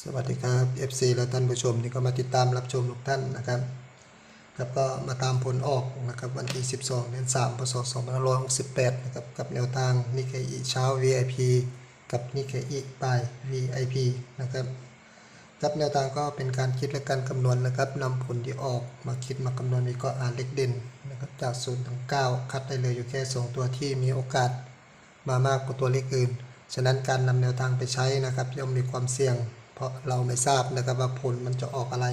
สวัสดีครับ FC และท่านผู้ชมที่ก็มาติดตามรับชมทุกท่านนะครับครับก็มาตามผลออกนะครับวันที่ 12 เดือน 3 พศ 2568 นะครับกับแนวทางนิเคอีเช้า VIP กับนิเคอีบ่าย VIP นะครับครับแนวทางก็เป็นการคิดและการคำนวณนะครับนำผลที่ออกมาคิดมาคำนวณวิเคราะห์อ่านเลขเด่นนะครับจาก0ถึง9คัดได้เลยอยู่แค่ 2 ตัวที่มีโอกาสมามากกว่าตัวเลขอื่น ฉะนั้นการนำแนวทางไปใช้นะครับย่อมมีความเสี่ยง ราะเราไม่ทราบนะครับว่าผลมันจะออกอะไร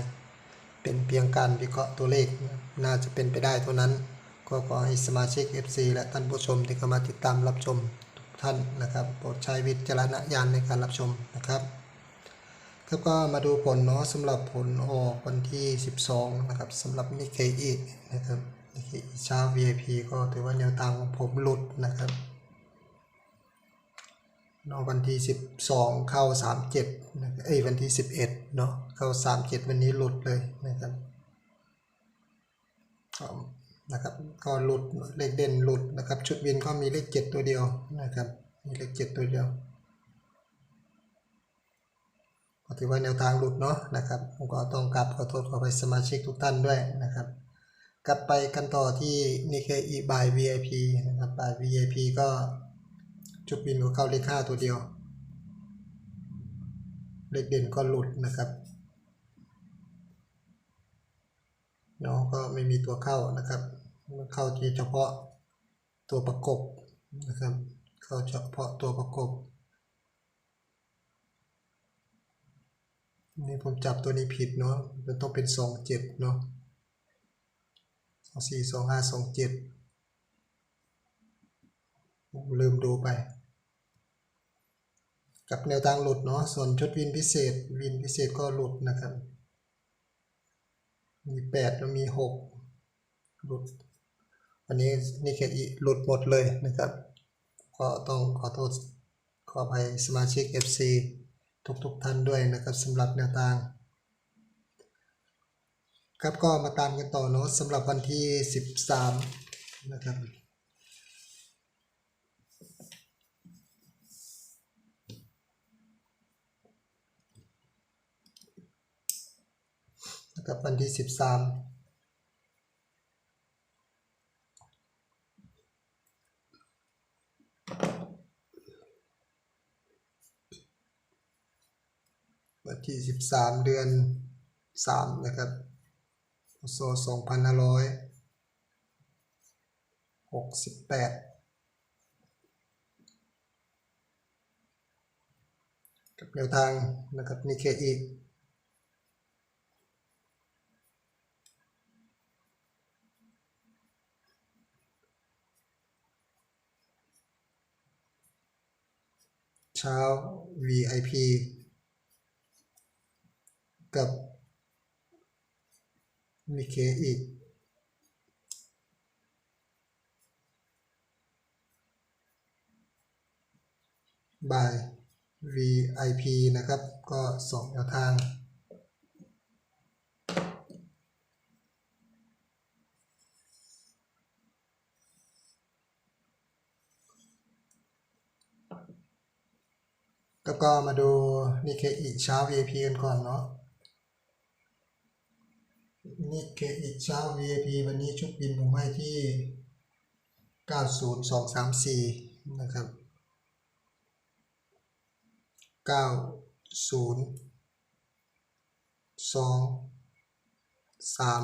เป็นเพียงการวิเคราะห์ตัวเลขน่าจะเป็นไปได้เท่านั้น ก็ขอให้สมาชิก FC และท่านผู้ชมที่เข้ามาติดตามรับชมทุกท่านนะครับโปรดใช้วิจารณญาณในการรับชมนะครับครับก็มาดูผลเนาะสำหรับผลออกวันที่ 12 นะครับสำหรับนิเคอีนะครับนิเคอีเช้า VIP ก็ถือว่าแนวทางของผมหลุดนะครับ เนาะวันที่ 12 เข้า 37นะครับเอ้ยวันที่ 11เนาะเข้า 37 วันนี้หลุดเลยนะครับนะครับก็หลุดเลขเด่นหลุดนะครับ ชุดวินก็มีเลข 7 ตัวเดียวนะครับมีเลข 7 ตัวเดียวก็ถือว่าแนวทางหลุดเนาะนะครับผมก็ต้องกราบขอโทษขอไปสมาชิกทุกท่านด้วยนะครับ กลับไปกันต่อที่นิเคอีบาย VIP นะครับบาย VIP ก็ จุดบินก็เข้าเลขห้าตัวเดียว เลขเด่นก็หลุดนะครับเนาะก็ไม่มีตัวเข้านะครับมันเข้าที่เฉพาะตัวประกบนะครับ เข้าเฉพาะตัวประกบ นี่ผมจับตัวนี้ผิดเนาะมันต้องเป็นสองเจ็ดเนาะสองสี่สองห้าสองเจ็ดผมลืมดูไป กับแนวทางหลุดเนาะส่วนชุดวินพิเศษวินพิเศษก็หลุดนะครับ มีแปดแล้วมีหกหลุดวันนี้นี่แค่อีหลุดหมดเลยนะครับ ก็ต้องขอโทษขออภัยสมาชิก FC ทุกๆทท่านด้วยนะครับสำหรับแนวทาง ครับก็มาตามกันต่อเนาะสำหรับวันที่ 13 นะครับ นะครับวันที่สิบสามวันที่สิบสามเดือนสามนะครับพศสองพันห้าร้อยหกสิบแปดกับแนวทางนะครับนิเคอีเช้า VIP กับนิเคอีบาย VIP นะครับ ก็สองแนวทาง แล้วก็มาดูนิเคอีเช้า VIP กันก่อนเนาะนิเคอีเช้า VIP วันนี้ชุดบินผมให้ที่ 90234 นะครับ 90 2 3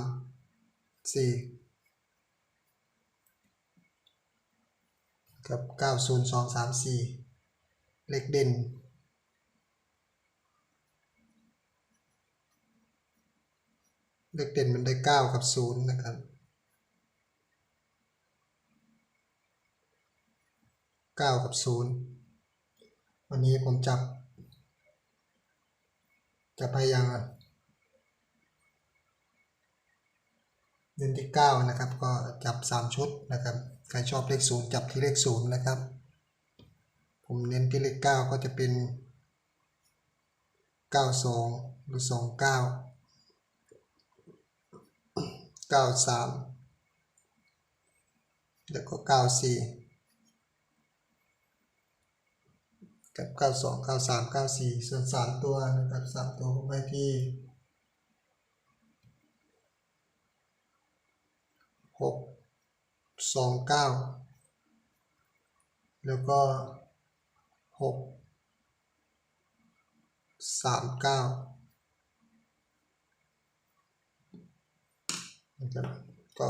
4กับ90234เลขเด่น เลขเด่นมันได้เก้ากับศูนย์นะครับ เก้ากับศูนย์วันนี้ผมจับจับไปยังเดือนที่เก้านะครับ ก็จับสามชุดนะครับ ใครชอบเลขศูนย์จับที่เลขศูนย์นะครับ ผมเน้นที่เลขเก้าก็จะเป็นเก้าสองหรือส 93 แล้วก็ 94 กับ 92 93 94 ส่วน 3 ตัวนะครับ 3 ตัวผมให้ที่ 6 2 9 แล้วก็ 6 3 9 นะครับก็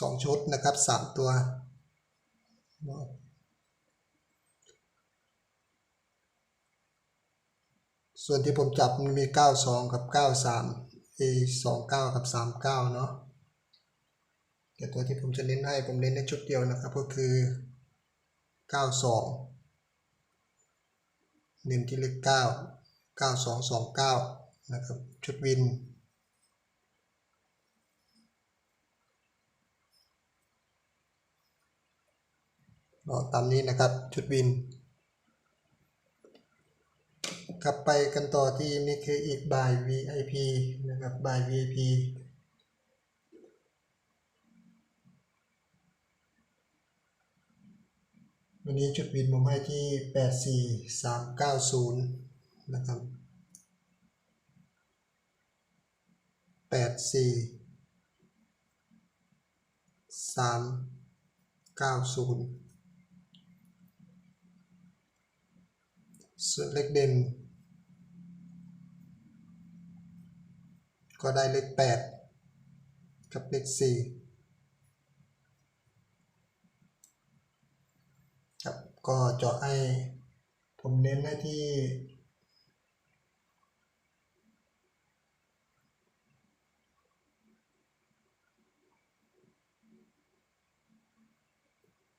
สองชุดนะครับสามตัว ส่วนที่ผมจับมันมี 92 กับ 93 A 29 กับ 39 เนาะแต่ตัวที่ผมจะเน้นให้ผมเน้นในชุดเดียวนะครับก็คือ 92เน้นที่เลข9 9229 นะครับ ชุดวิน เนาะตามนี้นะครับ ชุดวินกลับไปกันต่อที่นี่คืออีกบาย VIP นะครับบาย VIP วันนี้จุดบินผมให้ที่ 84390 นะครับ 84 ส่วนเลขเด่น ก็ได้เลขแปดกับเลขสี่ครับ ก็เจาะให้ผมเน้นให้ที่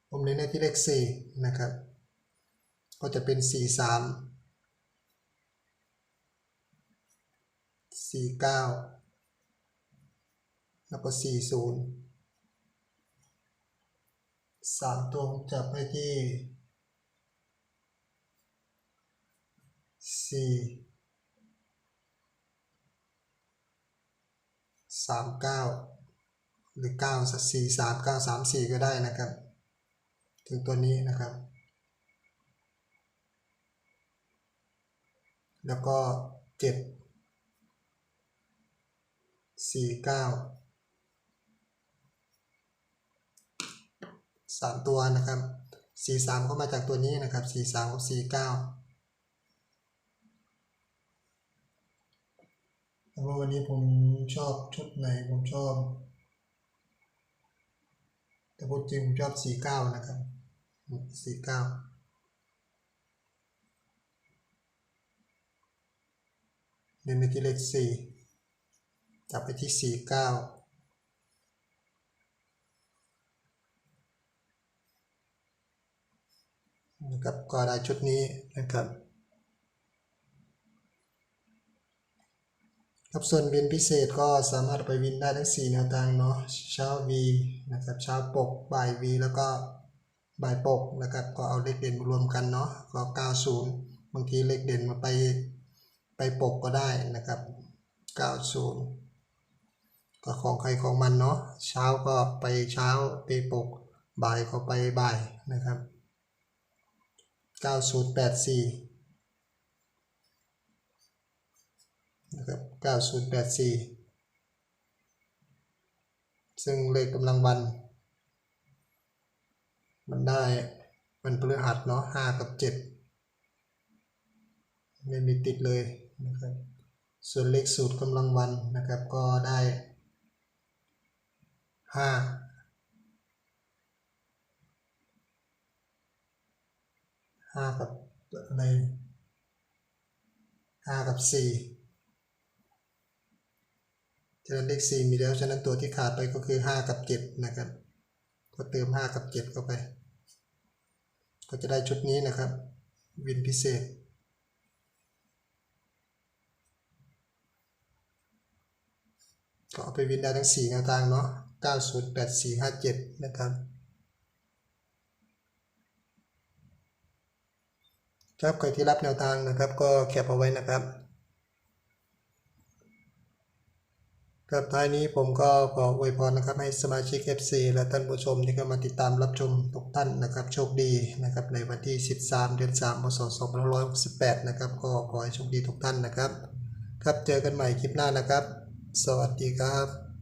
ผมเน้นให้ที่เลขสี่นะครับ ก็จะเป็นสี่สามสี่เก้าแล้วก็สี่ศูนย์สามตัวผมจับไปที่สี่สามเก้าหรือเก้าสี่สามเก้าสามสี่ก็ได้นะครับ ถึงตัวนี้นะครับ แล้วก็เจ็ดสี่เก้าสามตัวนะครับสี่สามก็มาจากตัวนี้นะครับสี่สามกับสี่เก้าแต่ว่าวันนี้ผมชอบชุดไหนผมชอบ แต่พูดจริงผมชอบสี่เก้านะครับสี่เก้า เน้นไปที่เลขสี่จับไปที่สี่เก้านะครับก็ได้ชุดนี้นะครับครับส่วนวินพิเศษก็สามารถไปวินได้ทั้ง 4 แนวทางเนาะเช้า V นะครับเช้าปกบ่าย V แล้วก็บ่ายปกนะครับก็เอาเลขเด่นมารวมกันเนาะก็ 90 บางทีเลขเด่นมาไป ไปปกก็ได้นะครับ 90 ก็ของใครของมันเนาะเช้าก็ไปเช้าไปปกบ่ายก็ไปบ่ายนะครับ 9084 นะครับ 9084 ซึ่งเลขกำลังวัน มันได้มันพฤหัสเนาะ5กับ 7 ไม่มีติดเลย นะครับส่วนเลขสูตรกำลังวันนะครับก็ได้ห้าห้ากับอะไรห้ากับสี่ฉะนั้นเลขสี่มีแล้ว ฉะนั้นตัวที่ขาดไปก็คือห้ากับเจ็ดนะครับ ก็เติมห้ากับเจ็ดเข้าไป ก็จะได้ชุดนี้นะครับ วินพิเศษ ก็เอาไปวินได้ทั้ง4แนวทางเนาะ90 84 57 นะครับ ครับใครที่รับแนวทางนะครับ ก็แคปเอาไว้นะครับคครับท้ายนี้ผมก็ขออวยพรนะครับ ให้สมาชิก FC และท่านผู้ชมที่เข้ามาติดตามรับชมทุกท่านนะครับ โชคดีนะครับในวันที่ 13 เดือน3พศ2568 นะครับ ก็ขอให้โชคดีทุกท่านนะครับ ครับเจอกันใหม่คลิปหน้านะครับ สวัสดีครับ